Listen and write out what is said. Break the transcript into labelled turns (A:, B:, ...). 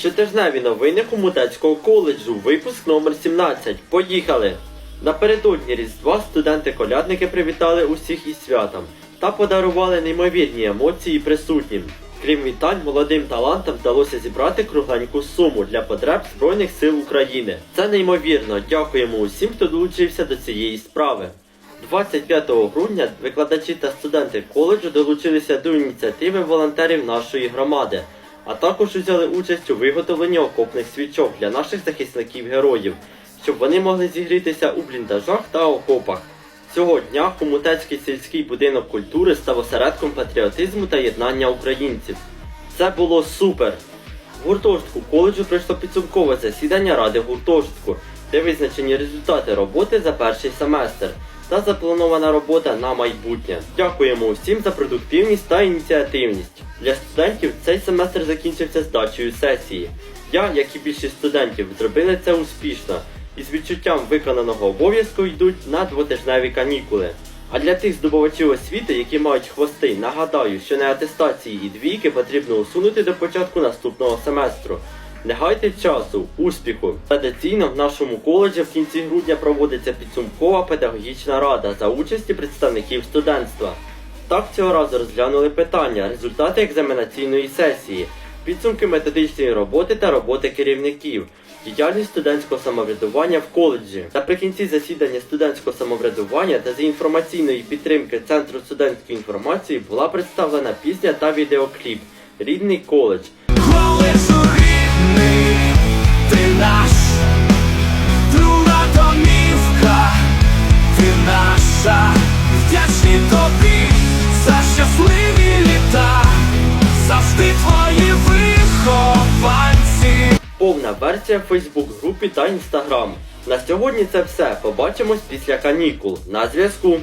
A: Щотижневі новини Хомутецького коледжу, випуск номер 17. Поїхали! Напередодні Різдва студенти-колядники привітали усіх із святом та подарували неймовірні емоції присутнім. Крім вітань, молодим талантам вдалося зібрати кругленьку суму для потреб Збройних сил України. Це неймовірно. Дякуємо усім, хто долучився до цієї справи. 25 грудня викладачі та студенти коледжу долучилися до ініціативи волонтерів нашої громади, а також взяли участь у виготовленні окопних свічок для наших захисників-героїв, щоб вони могли зігрітися у бліндажах та окопах. Цього дня Хомутецький сільський будинок культури став осередком патріотизму та єднання українців. Це було супер! В гуртожитку коледжу пройшло підсумкове засідання ради гуртожитку, де визначені результати роботи за перший семестр та запланована робота на майбутнє. Дякуємо усім за продуктивність та ініціативність. Для студентів цей семестр закінчився здачею сесії. Я, як і більшість студентів, зробили це успішно і з відчуттям виконаного обов'язку йдуть на двотижневі канікули. А для тих здобувачів освіти, які мають хвости, нагадаю, що не атестації і двійки потрібно усунути до початку наступного семестру. Не гайте часу, успіху! Традиційно в нашому коледжі в кінці грудня проводиться підсумкова педагогічна рада за участі представників студентства. Так цього разу розглянули питання, результати екзаменаційної сесії, підсумки методичної роботи та роботи керівників, діяльність студентського самоврядування в коледжі. Наприкінці засідання студентського самоврядування та за інформаційної підтримки Центру студентської інформації була представлена пісня та відеокліп Рідний коледж.
B: Колесо рідний, друга домівка, ти наша, вдячні тобі за щасливі літа, завжди твої вихованці.
A: Повна версія в Фейсбук групі та Інстаграм. На сьогодні це все. Побачимось після канікул. На зв'язку.